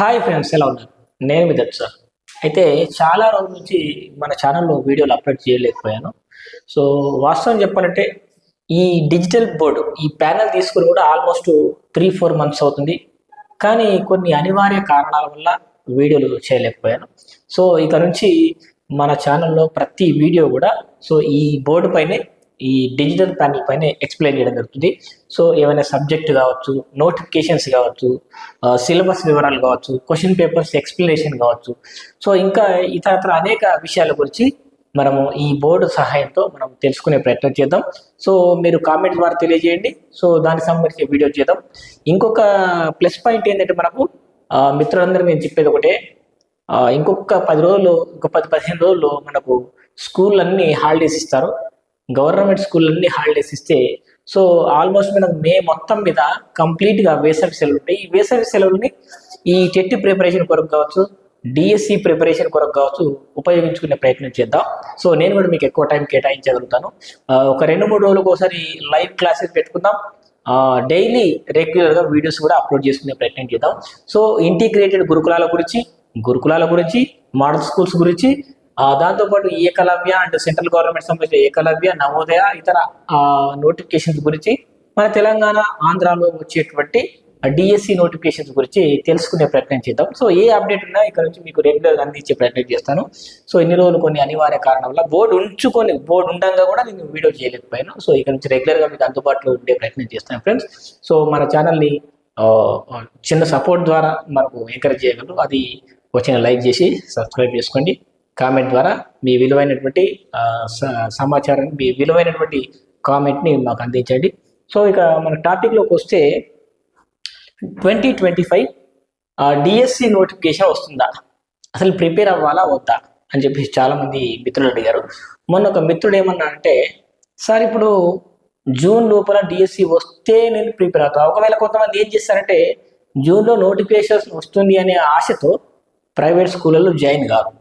Hi friends ఎలా ఉన్నారు? నేను మీ దత్ సార్ అయితే చాలా రోజుల నుంచి మన ఛానల్లో వీడియోలు అప్లోడ్ చేయలేకపోయాను. సో వాస్తవం చెప్పాలంటే ఈ డిజిటల్ బోర్డు ఈ ప్యానల్ తీసుకుని కూడా ఆల్మోస్ట్ త్రీ ఫోర్ మంత్స్ అవుతుంది. కానీ కొన్ని అనివార్య కారణాల వల్ల వీడియోలు చేయలేకపోయాను. సో ఇక నుంచి మన ఛానల్లో ప్రతి వీడియో కూడా సో ఈ బోర్డు పైనే ఈ డిజిటల్ ప్యానల్ పైన ఎక్స్ప్లెయిన్ చేయడం జరుగుతుంది. సో ఏమైనా సబ్జెక్ట్ కావచ్చు నోటిఫికేషన్స్ కావచ్చు సిలబస్ వివరాలు కావచ్చు క్వశ్చన్ పేపర్స్ ఎక్స్ప్లెనేషన్ కావచ్చు. సో ఇంకా ఇతరత్ర అనేక విషయాల గురించి మనము ఈ బోర్డు సహాయంతో మనం తెలుసుకునే ప్రయత్నం చేద్దాం. సో మీరు కామెంట్ ద్వారా తెలియజేయండి. సో దానికి సంబంధించిన వీడియో చేద్దాం. ఇంకొక ప్లస్ పాయింట్ ఏంటంటే మనకు మిత్రులందరూ నేను చెప్పేది ఒకటే ఇంకొక పది రోజులు ఇంకొక పది పదిహేను రోజుల్లో మనకు స్కూల్ అన్ని హాలిడేస్ ఇస్తారు. గవర్నమెంట్ స్కూల్ హాలిడేస్ ఇస్తే సో ఆల్మోస్ట్ మనకు మే మొత్తం మీద కంప్లీట్గా వేసవి సెలవులు ఉంటాయి. ఈ వేసవి సెలవుల్ని ఈ టెట్ ప్రిపరేషన్ కొరకు కావచ్చు డిఎస్సి ప్రిపరేషన్ కొరకు కావచ్చు ఉపయోగించుకునే ప్రయత్నం చేద్దాం. సో నేను కూడా మీకు ఎక్కువ టైం కేటాయించగలుగుతాను. ఒక రెండు మూడు రోజులకు ఒకసారి లైవ్ క్లాసెస్ పెట్టుకుందాం. డైలీ రెగ్యులర్గా వీడియోస్ కూడా అప్లోడ్ చేసుకునే ప్రయత్నం చేద్దాం. సో ఇంటిగ్రేటెడ్ గురుకులాల గురించి గురుకులాల గురించి మోడల్ స్కూల్స్ గురించి దాంతోపాటు ఏకలవ్య అండ్ సెంట్రల్ గవర్నమెంట్ సంబంధించిన ఏకలవ్య నవోదయ ఇతర నోటిఫికేషన్స్ గురించి మన తెలంగాణ ఆంధ్రాలో వచ్చేటువంటి డిఎస్సి నోటిఫికేషన్స్ గురించి తెలుసుకునే ప్రయత్నం చేద్దాం. సో ఏ అప్డేట్ ఉన్నా ఇక్కడ నుంచి మీకు రెగ్యులర్గా అందించే ప్రయత్నం చేస్తాను. సో ఇన్ని రోజులు కొన్ని అనివార్య కారణం వల్ల బోర్డు ఉంచుకొని బోర్డు ఉండగా కూడా నేను వీడియో చేయలేకపోయాను. సో ఇక్కడ నుంచి రెగ్యులర్గా మీకు అందుబాటులో ఉండే ప్రయత్నం చేస్తాను ఫ్రెండ్స్ సో మన ఛానల్ని చిన్న సపోర్ట్ ద్వారా మనకు ఎంకరేజ్ చేయగలరు. అది వచ్చిన లైక్ చేసి సబ్స్క్రైబ్ చేసుకోండి. కామెంట్ ద్వారా మీ విలువైనటువంటి స- సమాచారాన్ని మీ విలువైనటువంటి కామెంట్ని మాకు అందించండి. సో ఇక మన టాపిక్లోకి వస్తే twenty twenty five DSC notification వస్తుందా? అసలు ప్రిపేర్ అవ్వాలా వద్దా? అని చెప్పేసి చాలామంది మిత్రులు అడిగారు. మొన్న ఒక మిత్రుడు ఏమన్నా అంటే సార్ ఇప్పుడు జూన్ లోపల డిఎస్సి వస్తే నేను ప్రిపేర్ అవుతా. ఒకవేళ కొంతమంది ఏం చేస్తారంటే జూన్లో నోటిఫికేషన్ వస్తుంది అనే ఆశతో ప్రైవేట్ స్కూళ్ళలో జాయిన్ కాదు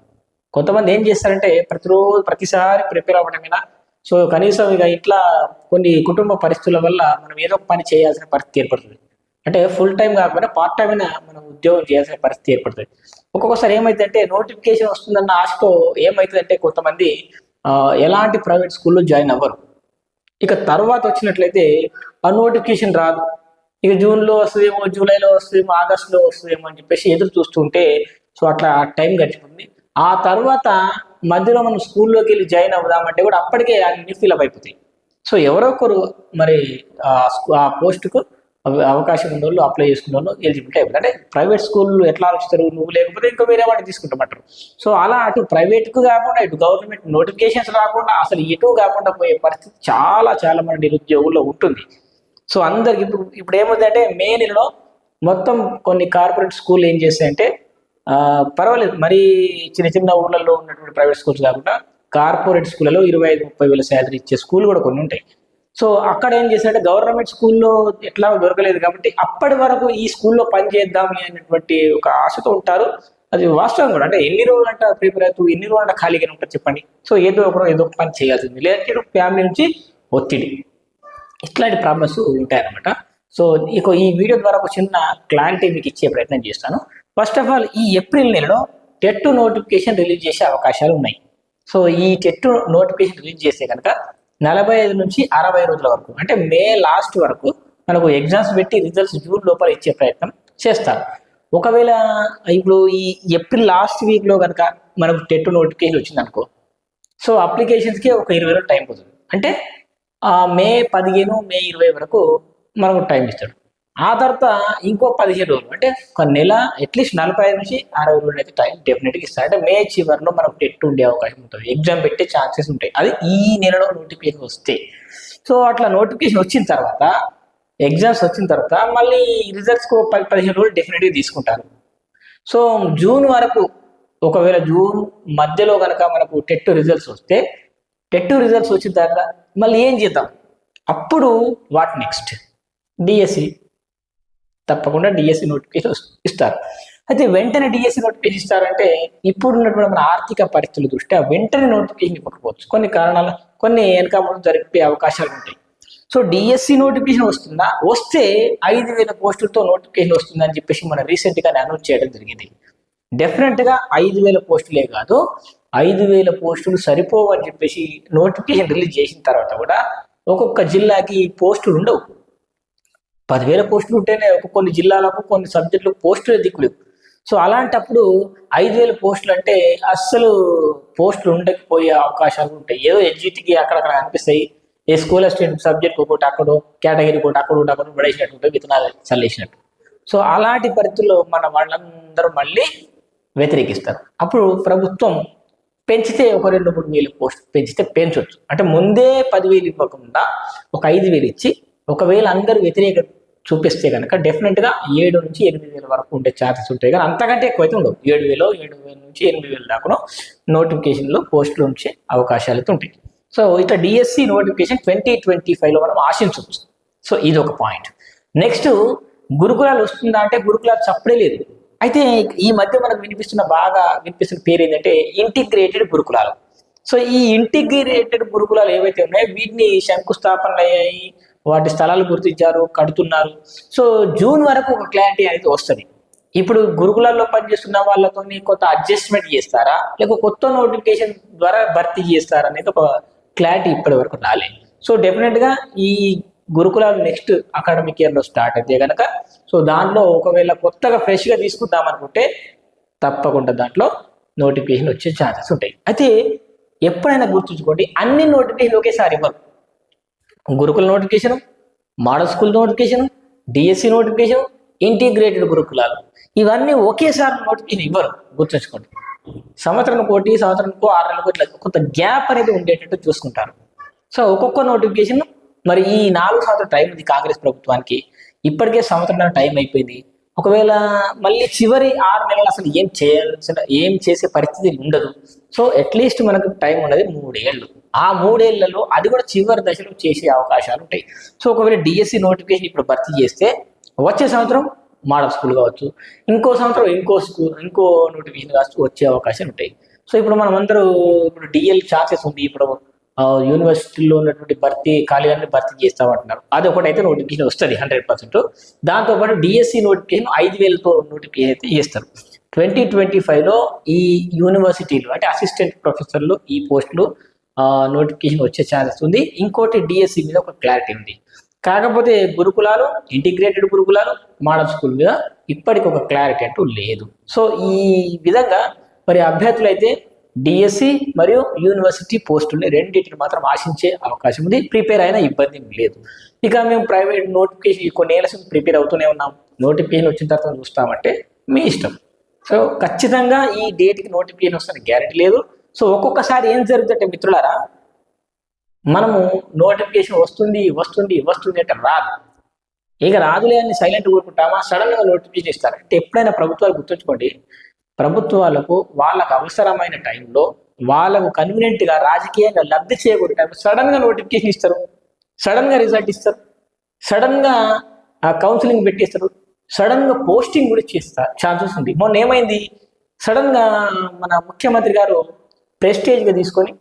కొంతమంది ఏం చేస్తారంటే ప్రతిరోజు ప్రతిసారి ప్రిపేర్ అవ్వడమేనా సో కనీసం ఇక ఇట్లా కొన్ని కుటుంబ పరిస్థితుల వల్ల మనం ఏదో ఒక పని చేయాల్సిన పరిస్థితి ఏర్పడుతుంది. అంటే ఫుల్ టైం కాకుండా పార్ట్ టైం అయినా మనం ఉద్యోగం చేయాల్సిన పరిస్థితి ఏర్పడుతుంది. ఒక్కొక్కసారి ఏమైందంటే నోటిఫికేషన్ వస్తుందన్న ఆశతో ఏమవుతుందంటే కొంతమంది ఎలాంటి ప్రైవేట్ స్కూల్లో జాయిన్ అవ్వరు. ఇక తర్వాత వచ్చినట్లయితే ఆ నోటిఫికేషన్ రాదు. ఇక జూన్లో వస్తుందేమో జూలైలో వస్తుందేమో ఆగస్టులో వస్తుందేమో అని చెప్పేసి ఎదురు చూస్తుంటే సో అట్లా ఆ టైం గడిచిపోతుంది. ఆ తర్వాత మధ్యలో మనం స్కూల్లోకి వెళ్ళి జాయిన్ అవుదామంటే కూడా అప్పటికే అన్ని ఫిలప్ అయిపోతాయి. సో ఎవరో ఒకరు మరి ఆ పోస్టుకు అవకాశం ఉన్న వాళ్ళు అప్లై చేసుకున్న వాళ్ళు ఎలిజిబిలిటీ అయిపోతుంది అంటే ప్రైవేట్ స్కూల్ ఎట్లా ఆలోచిస్తారు? నువ్వు లేకపోతే ఇంకా వేరే వాడిని తీసుకుంటామంటారు. సో అలా అటు ప్రైవేట్కు కాకుండా ఇటు గవర్నమెంట్ నోటిఫికేషన్స్ రాకుండా అసలు ఎటు కాకుండా పోయే పరిస్థితి చాలా చాలా మంది నిరుద్యోగుల్లో ఉంటుంది. సో అందరికి ఇప్పుడు ఇప్పుడు ఏమవుతుందంటే మే నెలలో మొత్తం కొన్ని కార్పొరేట్ స్కూల్ ఏం చేస్తాయంటే పర్వాలేదు. మరీ చిన్న చిన్న ఊర్లలో ఉన్నటువంటి ప్రైవేట్ స్కూల్స్ కాకుండా కార్పొరేట్ స్కూళ్ళలో ఇరవై ఐదు ముప్పై వేల శాలరీ ఇచ్చే స్కూల్ కూడా కొన్ని ఉంటాయి. సో అక్కడ ఏం చేశారంటే గవర్నమెంట్ స్కూల్లో ఎట్లా దొరకలేదు కాబట్టి అప్పటి వరకు ఈ స్కూల్లో పని చేద్దాం అనేటువంటి ఒక ఆశతో ఉంటారు. అది వాస్తవం కూడా. అంటే ఎన్ని రోజులు అంటే ప్రిపేర్ అవుతూ ఎన్ని రోజులు అంటే ఖాళీగానే ఉంటారు చెప్పండి. సో ఏదో ఒక ఏదో ఒక పని చేయాల్సింది. లేదంటే ఫ్యామిలీ నుంచి ఒత్తిడి. ఇట్లాంటి ప్రాబ్లమ్స్ ఉంటాయన్నమాట. సో ఇక ఈ వీడియో ద్వారా ఒక చిన్న క్లారిటీ మీకు ఇచ్చే ప్రయత్నం చేస్తాను. ఫస్ట్ ఆఫ్ ఆల్ ఈ ఏప్రిల్ నెలలో టెట్ నోటిఫికేషన్ రిలీజ్ చేసే అవకాశాలు ఉన్నాయి. సో ఈ టెట్ నోటిఫికేషన్ రిలీజ్ చేస్తే కనుక నలభై ఐదు నుంచి అరవై రోజుల వరకు అంటే మే లాస్ట్ వరకు మనకు ఎగ్జామ్స్ పెట్టి రిజల్ట్స్ జూన్ లోపల ఇచ్చే ప్రయత్నం చేస్తారు. ఒకవేళ ఇప్పుడు ఈ ఏప్రిల్ లాస్ట్ వీక్లో కనుక మనకు టెట్ నోటిఫికేషన్ వచ్చింది అనుకో సో అప్లికేషన్స్కి ఒక ఇరవై రోజులు టైం పోతుంది. అంటే మే పదిహేను మే ఇరవై వరకు మనకు టైం ఇస్తాడు. ఆ తర్వాత ఇంకో పదిహేను రోజులు అంటే ఒక నెల అట్లీస్ట్ నలభై ఐదు నుంచి అరవై రోజులు అయితే టైం డెఫినెట్గా ఇస్తారు. అంటే మే చివరిలో మనకు టెట్ ఉండే అవకాశం ఉంటుంది. ఎగ్జామ్ పెట్టే ఛాన్సెస్ ఉంటాయి. అది ఈ నెలలో నోటిఫికేషన్ వస్తే. సో అట్లా నోటిఫికేషన్ వచ్చిన తర్వాత ఎగ్జామ్స్ వచ్చిన తర్వాత మళ్ళీ రిజల్ట్స్కి ఒక పది పదిహేను రోజులు డెఫినెట్గా తీసుకుంటారు. సో జూన్ వరకు ఒకవేళ జూన్ మధ్యలో కనుక మనకు టెట్ రిజల్ట్స్ వస్తే టెట్ రిజల్ట్స్ వచ్చిన తర్వాత మళ్ళీ ఏం చేద్దాం? అప్పుడు వాట్ నెక్స్ట్? డిఎస్సి. తప్పకుండా డిఎస్సి నోటిఫికేషన్ ఇస్తారు. అయితే వెంటనే డిఎస్సి నోటిఫికేషన్ ఇస్తారంటే ఇప్పుడు ఉన్నటువంటి మన ఆర్థిక పరిస్థితుల దృష్ట్యా వెంటనే నోటిఫికేషన్ ఇవ్వకపోవచ్చు. కొన్ని కారణాలు కొన్ని వెనక ముందు జరిపే అవకాశాలు ఉంటాయి. సో డిఎస్సి నోటిఫికేషన్ వస్తుందా? వస్తే ఐదు వేల పోస్టులతో నోటిఫికేషన్ వస్తుందని చెప్పేసి మనం రీసెంట్గా అనౌన్స్ చేయడం జరిగింది. డెఫినెట్గా ఐదు వేల పోస్టులే కాదు ఐదు వేల పోస్టులు సరిపోవని చెప్పేసి నోటిఫికేషన్ రిలీజ్ చేసిన తర్వాత కూడా ఒక్కొక్క జిల్లాకి పోస్టులు ఉండవు. పదివేల పోస్టులు ఉంటేనే ఒక కొన్ని జిల్లాలకు కొన్ని సబ్జెక్టులకు పోస్టులే దిక్కులేవు సో అలాంటప్పుడు ఐదు వేల పోస్టులు అంటే అస్సలు పోస్టులు ఉండకపోయే అవకాశాలు ఉంటాయి. ఏదో ఎడ్జిటీకి అక్కడక్కడ అనిపిస్తాయి. ఏ స్కూల్ అసిస్టెంట్ సబ్జెక్ట్ ఒకటి అక్కడ కేటగిరీ ఒకటి అక్కడ ఒకటి అక్కడ పడేసినట్టు ఉంటాయి విత్తనాలు చల్లేసినట్టు సో అలాంటి పరిస్థితుల్లో మన వాళ్ళందరూ మళ్ళీ వ్యతిరేకిస్తారు. అప్పుడు ప్రభుత్వం పెంచితే ఒక రెండు మూడు వేలు పోస్ట్ పెంచితే పెంచవచ్చు అంటే ముందే పదివేలు ఇవ్వకుండా ఒక ఐదు వేలు ఇచ్చి ఒకవేళ అందరూ వ్యతిరేక చూపిస్తే కనుక డెఫినెట్గా ఏడు నుంచి ఎనిమిది వేల వరకు ఉండే ఛార్జెస్ ఉంటాయి. కానీ అంతకంటే ఎక్కువ అయితే ఉండవు. ఏడు వేలు ఏడు వేల నుంచి ఎనిమిది వేలు దాకా నోటిఫికేషన్లో పోస్టులు ఉంచే అవకాశాలు అయితే ఉంటాయి. సో ఇట్లా డిఎస్సి నోటిఫికేషన్ ట్వంటీ ట్వంటీ ఫైవ్లో మనం ఆశించవచ్చు. సో ఇది ఒక పాయింట్. నెక్స్ట్ గురుకులాలు వస్తుందా అంటే గురుకులాలు చప్పుడే లేదు. అయితే ఈ మధ్య మనకు వినిపిస్తున్న బాగా వినిపిస్తున్న పేరు ఏంటంటే ఇంటిగ్రేటెడ్ గురుకులాలు. సో ఈ ఇంటిగ్రేటెడ్ గురుకులాలు ఏవైతే ఉన్నాయో వీటిని శంకుస్థాపనలు అయ్యాయి వాటి స్థలాలు గుర్తించారు కడుతున్నారు. సో జూన్ వరకు ఒక క్లారిటీ అనేది వస్తుంది. ఇప్పుడు గురుకులాల్లో పనిచేస్తున్న వాళ్ళతో కొంత అడ్జస్ట్మెంట్ చేస్తారా? లేక కొత్త నోటిఫికేషన్ ద్వారా భర్తీ చేస్తారా అనేది ఒక క్లారిటీ ఇప్పటి వరకు రాలేదు సో డెఫినెట్గా ఈ గురుకులాలు నెక్స్ట్ అకాడమిక్ ఇయర్లో స్టార్ట్ అయితే కనుక సో దాంట్లో ఒకవేళ కొత్తగా ఫ్రెష్గా తీసుకుందాం అనుకుంటే తప్పకుండా దాంట్లో నోటిఫికేషన్ వచ్చే ఛాన్సెస్ ఉంటాయి. అయితే ఎప్పుడైనా గుర్తుంచుకోండి అన్ని నోటిఫికేషన్ ఒకేసారి ఇవ్వరు. గురుకుల notification model school notification DSC notification integrated గురుకులాలు. ఇవన్నీ ఒకేసారి నోటిఫికేషన్ ఇవ్వరు గుర్తుంచుకోండి. సంవత్సరం కోటి సంవత్సరానికి ఆరు నెలలకు ఇట్లా కొంత గ్యాప్ అనేది ఉండేటట్టు చూసుకుంటారు. సో ఒక్కొక్క నోటిఫికేషన్ మరి ఈ నాలుగు సంవత్సరం టైం ఉంది కాంగ్రెస్ ప్రభుత్వానికి. ఇప్పటికే సంవత్సరం టైం అయిపోయింది. ఒకవేళ మళ్ళీ చివరి ఆరు నెలలు అసలు ఏం చేయాల్సిన ఏం చేసే పరిస్థితి ఉండదు. సో అట్లీస్ట్ మనకు టైం ఉన్నది మూడేళ్ళు. ఆ మూడేళ్ళలో అది కూడా చివరి దశలో చేసే అవకాశాలు ఉంటాయి. సో ఒకవేళ డిఎస్సి నోటిఫికేషన్ ఇప్పుడు భర్తీ చేస్తే వచ్చే సంవత్సరం మోడల్ స్కూల్ కావచ్చు ఇంకో సంవత్సరం ఇంకో స్కూల్ ఇంకో నోటిఫికేషన్ కావచ్చు వచ్చే అవకాశాలు ఉంటాయి. సో ఇప్పుడు మనం అందరూ ఇప్పుడు డిఎల్ ఛాన్సెస్ ఉంది. ఇప్పుడు యూనివర్సిటీలో ఉన్నటువంటి భర్తీ ఖాళీలన్నీ భర్తీ చేస్తామంటున్నారు అది ఒకటైతే నోటిఫికేషన్ వస్తుంది హండ్రెడ్ పర్సెంట్ దాంతోపాటు డిఎస్సి నోటిఫికేషన్ ఐదు వేలతో నోటిఫికేషన్ అయితే చేస్తారు. ట్వంటీ ట్వంటీ ఫైవ్లో ఈ యూనివర్సిటీలు అంటే అసిస్టెంట్ ప్రొఫెసర్లు ఈ పోస్టులు నోటిఫికేషన్ వచ్చే ఛాన్సెస్ ఉంది. ఇంకోటి డిఎస్సి మీద ఒక క్లారిటీ ఉంది. కాకపోతే గురుకులాలు ఇంటిగ్రేటెడ్ గురుకులాలు మోడల్ స్కూల్ మీద ఇప్పటికి ఒక క్లారిటీ అంటూ లేదు. సో ఈ విధంగా మరి అభ్యర్థులు అయితే డిఎస్సి మరియు యూనివర్సిటీ పోస్టుల్ని రెండింటిని మాత్రం ఆశించే అవకాశం ఉంది. ప్రిపేర్ అయినా ఇబ్బంది లేదు. ఇక మేము ప్రైవేట్ నోటిఫికేషన్ కొన్ని ఏళ్ళ ప్రిపేర్ అవుతూనే ఉన్నాం. నోటిఫికేషన్ వచ్చిన తర్వాత చూస్తామంటే మీ ఇష్టం. సో ఖచ్చితంగా ఈ డేట్కి నోటిఫికేషన్ వస్తుంది గ్యారెంటీ లేదు. సో ఒక్కొక్కసారి ఏం జరుగుతుందంటే మిత్రులారా మనము నోటిఫికేషన్ వస్తుంది వస్తుంది వస్తుంది అంటే రాదు. ఇక రాదులే అని సైలెంట్ కోరుకుంటామా సడన్గా నోటిఫికేషన్ ఇస్తారు. అంటే ఎప్పుడైనా ప్రభుత్వాలు గుర్తుంచుకోండి ప్రభుత్వాలకు వాళ్ళకు అవసరమైన టైంలో వాళ్ళకు కన్వీనియంట్గా రాజకీయంగా లబ్ధి చేయకూడదు టైం సడన్గా నోటిఫికేషన్ ఇస్తారు. సడన్గా రిజల్ట్ ఇస్తారు. సడన్గా కౌన్సిలింగ్ పెట్టిస్తారు. సడన్గా పోస్టింగ్ కూడా చేస్తారు. ఛాన్సెస్ ఉంది. మొన్న ఏమైంది? సడన్గా మన ముఖ్యమంత్రి గారు ప్రెస్టేజ్గా తీసుకొని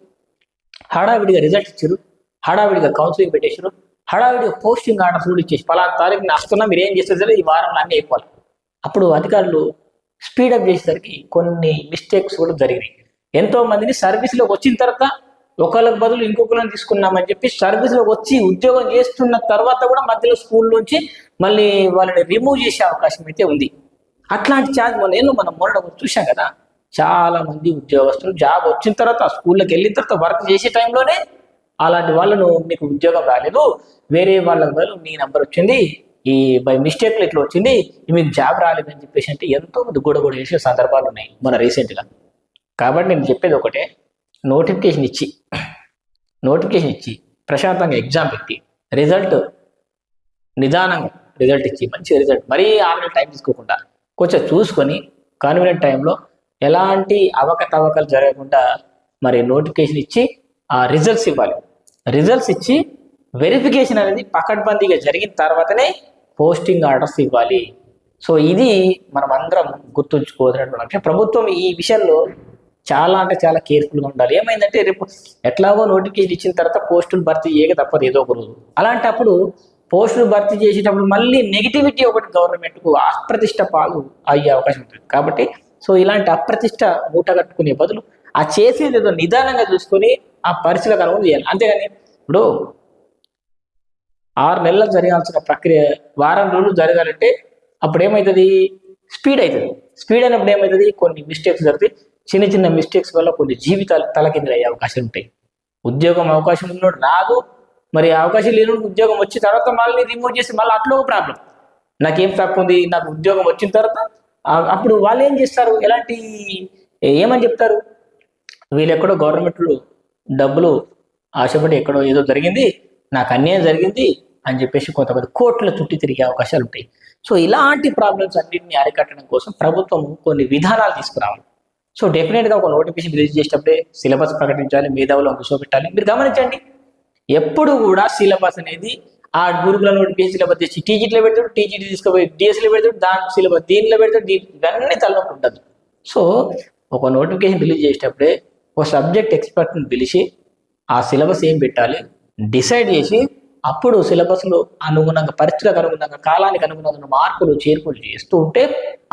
హడావిడిగా రిజల్ట్ ఇచ్చారు. హడావిడిగా కౌన్సిలింగ్ పెట్టేశారు. హడావిడిగా పోస్టింగ్ ఆర్డర్స్ కూడా ఇచ్చేసి పలానా తారీఖున వస్తున్నా మీరు ఏం చేస్తారు సరే ఈ వారంలో అన్నీ అయిపోవాలి. అప్పుడు అధికారులు స్పీడప్ చేసేసరికి కొన్ని మిస్టేక్స్ కూడా జరిగినాయి. ఎంతో మందిని సర్వీస్లోకి వచ్చిన తర్వాత ఒకళ్ళకి బదులు ఇంకొకరిని తీసుకున్నామని చెప్పి సర్వీస్లోకి వచ్చి ఉద్యోగం చేస్తున్న తర్వాత కూడా మధ్యలో స్కూల్ నుంచి మళ్ళీ వాళ్ళని రిమూవ్ చేసే అవకాశం అయితే ఉంది. అట్లాంటి ఛాన్స్ మనం నేను మనం మొన్న చూసాం కదా. చాలా మంది ఉద్యోగస్తులు జాబ్ వచ్చిన తర్వాత స్కూల్లోకి వెళ్ళిన తర్వాత వర్క్ చేసే టైంలోనే అలాంటి వాళ్ళను మీకు ఉద్యోగం రాలేదు. వేరే వాళ్ళ బదులు మీ నెంబర్ వచ్చింది. ఈ బై మిస్టేక్లు ఇట్లా వచ్చింది. మీకు జాబ్ రాలేదని చెప్పేసి అంటే ఎంతో మంది గూడ గొడవ చేసే సందర్భాలు ఉన్నాయి మన రీసెంట్గా. కాబట్టి నేను చెప్పేది ఒకటే. నోటిఫికేషన్ ఇచ్చి నోటిఫికేషన్ ఇచ్చి ప్రశాంతంగా ఎగ్జామ్ పెట్టి రిజల్ట్ నిదానంగా రిజల్ట్ ఇచ్చి మంచి రిజల్ట్ మరీ ఆరు టైం తీసుకోకుండా కొంచెం చూసుకొని కాన్వీనియంట్ టైంలో ఎలాంటి అవకతవకలు జరగకుండా మరి నోటిఫికేషన్ ఇచ్చి ఆ రిజల్ట్స్ ఇవ్వాలి. రిజల్ట్స్ ఇచ్చి వెరిఫికేషన్ అనేది పకడ్బందీగా జరిగిన తర్వాతనే పోస్టింగ్ ఆర్డర్స్ ఇవ్వాలి. సో ఇది మనం అందరం గుర్తుంచుకోవాల్సినటువంటి విషయం ప్రభుత్వం ఈ విషయంలో చాలా అంటే చాలా కేర్ఫుల్గా ఉండాలి. ఏమైందంటే రేపు ఎట్లాగో నోటిఫికేషన్ ఇచ్చిన తర్వాత పోస్టులు భర్తీ చేయక తప్పదు ఏదో ఒక రోజు. అలాంటప్పుడు పోస్టులు భర్తీ చేసేటప్పుడు మళ్ళీ నెగిటివిటీ ఒకటి గవర్నమెంట్కు అప్రతిష్ట పాలు అయ్యే అవకాశం ఉంటుంది. కాబట్టి సో ఇలాంటి అప్రతిష్ట మూట కట్టుకునే బదులు ఆ చేసేది ఏదో నిదానంగా చూసుకొని ఆ పరిస్థితులకు అనుగుణం చేయాలి. అంతేగాని ఇప్పుడు ఆరు నెలలు జరగాల్సిన ప్రక్రియ వారం రోజులు జరగాలంటే అప్పుడు ఏమవుతుంది స్పీడ్ అవుతుంది స్పీడ్ అయినప్పుడు ఏమవుతుంది కొన్ని మిస్టేక్స్ జరుగుతాయి. చిన్న చిన్న మిస్టేక్స్ వల్ల కొన్ని జీవితాలు తలకిందులు అయ్యే అవకాశం ఉంటాయి. ఉద్యోగం అవకాశం ఉన్నోడు రాదు. మరి అవకాశం లేని ఉద్యోగం వచ్చిన తర్వాత మళ్ళీ రిమూవ్ చేసి మళ్ళీ అట్లా ఒక ప్రాబ్లం నాకేం తక్కువ ఉంది? నాకు ఉద్యోగం వచ్చిన తర్వాత అప్పుడు వాళ్ళు ఏం చేస్తారు? ఎలాంటి ఏమని చెప్తారు? వీళ్ళు ఎక్కడో గవర్నమెంట్లు డబ్బులు ఆశపడి ఎక్కడో ఏదో జరిగింది నాకు అన్యాయం జరిగింది అని చెప్పేసి కొంతమంది కోట్ల చుట్టి తిరిగే అవకాశాలు ఉంటాయి. సో ఇలాంటి ప్రాబ్లమ్స్ అన్నింటిని అరికట్టడం కోసం ప్రభుత్వం కొన్ని విధానాలు తీసుకురావాలి. సో డెఫినెట్గా ఒక నోటిఫికేషన్ రిలీజ్ చేసేటప్పుడే సిలబస్ ప్రకటించాలి మేధావులు కూర్చోబెట్టాలి. మీరు గమనించండి ఎప్పుడు కూడా సిలబస్ అనేది ఆ గురుకుల నోటిఫికేషన్ సిలబస్ తెచ్చి టీజీటీలో పెడతాడు టీజీటీ తీసుకుపోయి డిఎస్సీలో పెడతాడు దాని సిలబస్ దీనిలో పెడతాడు దీని ఇవన్నీ తలనొప్పి ఉంటుంది. సో ఒక నోటిఫికేషన్ రిలీజ్ చేసేటప్పుడే ఒక సబ్జెక్ట్ ఎక్స్పర్ట్ని పిలిచి ఆ సిలబస్ ఏం పెట్టాలి? డిసైడ్ చేసి అప్పుడు సిలబస్లో అనుగుణంగా పరిస్థితులకు అనుగుణంగా కాలానికి అనుగుణంగా మార్పులు చేర్పులు చేస్తూ ఉంటే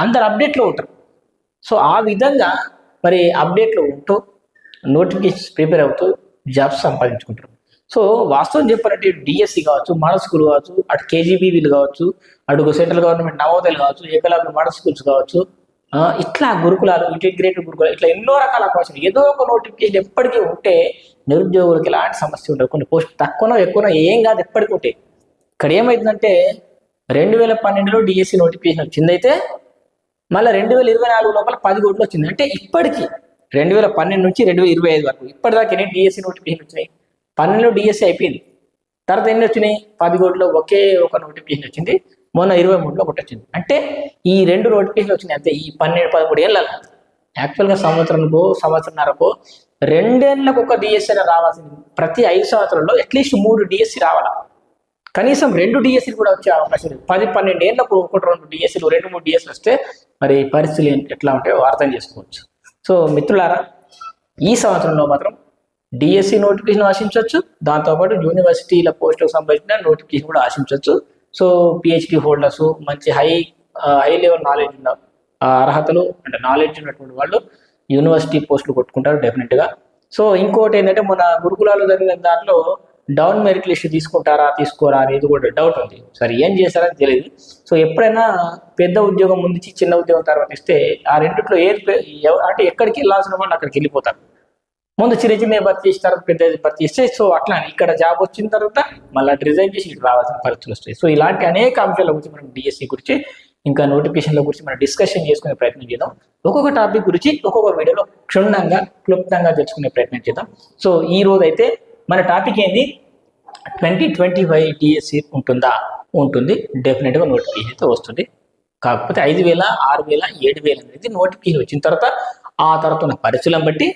అందరు అప్డేట్లో ఉంటారు. సో ఆ విధంగా మరి అప్డేట్లో ఉంటూ నోటిఫికేషన్స్ ప్రిపేర్ అవుతూ జాబ్స్ సంపాదించుకుంటారు. సో వాస్తవం చెప్పాలంటే డిఎస్సి కావచ్చు మోడల్ స్కూల్ కావచ్చు అటు కేజీబీవీలు కావచ్చు అటు సెంట్రల్ గవర్నమెంట్ నవోదయలు కావచ్చు ఏకలవ్య మోడల్ స్కూల్స్ కావచ్చు ఇట్లా గురుకులాలు ఇంటిగ్రేటెడ్ గురుకులాలు ఇట్లా ఎన్నో రకాల అవకాశాలు. ఏదో ఒక నోటిఫికేషన్ ఎప్పటికీ ఉంటే నిరుద్యోగులకు ఎలాంటి సమస్య ఉండదు. కొన్ని పోస్ట్ తక్కువనో ఎక్కువనో ఏం కాదు ఎప్పటికీ ఉంటాయి ఇక్కడ ఏమైందంటే రెండు వేల పన్నెండులో డిఎస్సి నోటిఫికేషన్ వచ్చిందైతే మళ్ళీ రెండు వేల ఇరవై నాలుగు లోపల పది కోట్లు వచ్చింది. అంటే ఇప్పటికి రెండు వేల పన్నెండు నుంచి రెండు వేల ఇరవై ఐదు వరకు ఇప్పటిదాకా ఎన్ని డిఎస్సి నోటిఫికేషన్ వచ్చినాయి? పన్నెండు డిఎస్సి అయిపోయింది. తర్వాత ఎన్ని వచ్చినాయి? పది కోట్లు ఒకే ఒక నోటిఫికేషన్ వచ్చింది. మొన్న ఇరవై మూడులో ఒకటి వచ్చింది. అంటే ఈ రెండు నోటిఫికేషన్ వచ్చినాయి అంతే. ఈ పన్నెండు పదమూడు ఏళ్ళ యాక్చువల్గా సంవత్సరంకో సంవత్సరంన్నరకో రెండేళ్ళకు ఒక డిఎస్సీ రావాల్సింది. ప్రతి ఐదు సంవత్సరాల్లో అట్లీస్ట్ మూడు డిఎస్సి రావాలి? కనీసం రెండు డిఎస్సీలు కూడా వచ్చే అవకాశం లేదు. పది పన్నెండు ఏళ్ళకు ఒకటి రెండు డిఎస్సీలు రెండు మూడు డిఎస్సీలు వస్తే మరి పరిస్థితులు ఎట్లా ఉంటాయో అర్థం చేసుకోవచ్చు. సో మిత్రులారా ఈ సంవత్సరంలో మాత్రం డిఎస్సి నోటిఫికేషన్ ఆశించవచ్చు. దాంతోపాటు యూనివర్సిటీల పోస్టులకు సంబంధించిన నోటిఫికేషన్ కూడా ఆశించవచ్చు. సో పిహెచ్డి హోల్డర్స్ మంచి హై హై లెవెల్ నాలెడ్జ్ ఉన్న ఆ, అర్హతలు అంటే నాలెడ్జ్ ఉన్నటువంటి వాళ్ళు యూనివర్సిటీ పోస్టులు కొట్టుకుంటారు డెఫినెట్గా సో ఇంకోటి ఏంటంటే మన గురుకులాలు జరిగిన దాంట్లో డౌన్ మెరిట్ లిస్ట్ తీసుకుంటారా తీసుకోరా అనేది కూడా డౌట్ ఉంది. సరే ఏం చేస్తారని తెలియదు సో ఎప్పుడైనా పెద్ద ఉద్యోగం ముందు చిన్న ఉద్యోగం తర్వాత ఇస్తే ఆ రెండిట్లో ఏది ఎవ- అంటే ఎక్కడికి వెళ్ళాల్సిన వాళ్ళు అక్కడికి వెళ్ళిపోతారు. ముందు చిన్న చిన్న భర్తీ చేసిన తర్వాత పెద్ద భర్తీ చేస్తే సో అట్లా ఇక్కడ జాబ్ వచ్చిన తర్వాత మళ్ళీ రిజైన్ చేసి ఇటు రావాల్సిన పరిస్థితులు వస్తాయి. సో ఇలాంటి అనేక అంశాల గురించి మనం డిఎస్సి గురించి ఇంకా నోటిఫికేషన్ల గురించి మనం డిస్కషన్ చేసుకునే ప్రయత్నం చేద్దాం. ఒక్కొక్క టాపిక్ గురించి ఒక్కొక్క వీడియోలో క్షుణ్ణంగా క్లుప్తంగా తెలుసుకునే ప్రయత్నం చేద్దాం. సో ఈ రోజు అయితే మన టాపిక్ ఏంది? ట్వంటీ ట్వంటీ ఫైవ్ డిఎస్సి ఉంటుందా? ఉంటుంది. డెఫినెట్గా నోటిఫికేషన్ అయితే వస్తుంది. కాకపోతే ఐదు వేల ఆరు వేల ఏడు వేల అనేది నోటిఫికేషన్ వచ్చిన తర్వాత ఆ తర్వాత ఉన్న పరిస్థితులను బట్టి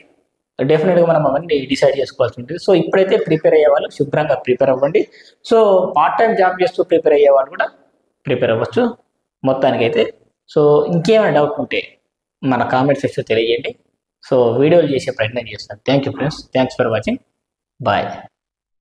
డెఫినెట్గా మనం అవన్నీ డిసైడ్ చేసుకోవాల్సి ఉంటుంది సో ఇప్పుడైతే ప్రిపేర్ అయ్యే వాళ్ళు శుభ్రంగా ప్రిపేర్ అవ్వండి. సో పార్ట్ టైం జాబ్ చేస్తూ ప్రిపేర్ అయ్యే వాళ్ళు కూడా ప్రిపేర్ అవ్వచ్చు. మొత్తానికైతే. సో ఇంకేమైనా డౌట్ ఉంటే మన కామెంట్ సెక్షన్ తెలియజేయండి. సో వీడియోలు చేసే ప్రయత్నం చేస్తాను. Thank you friends thanks for watching bye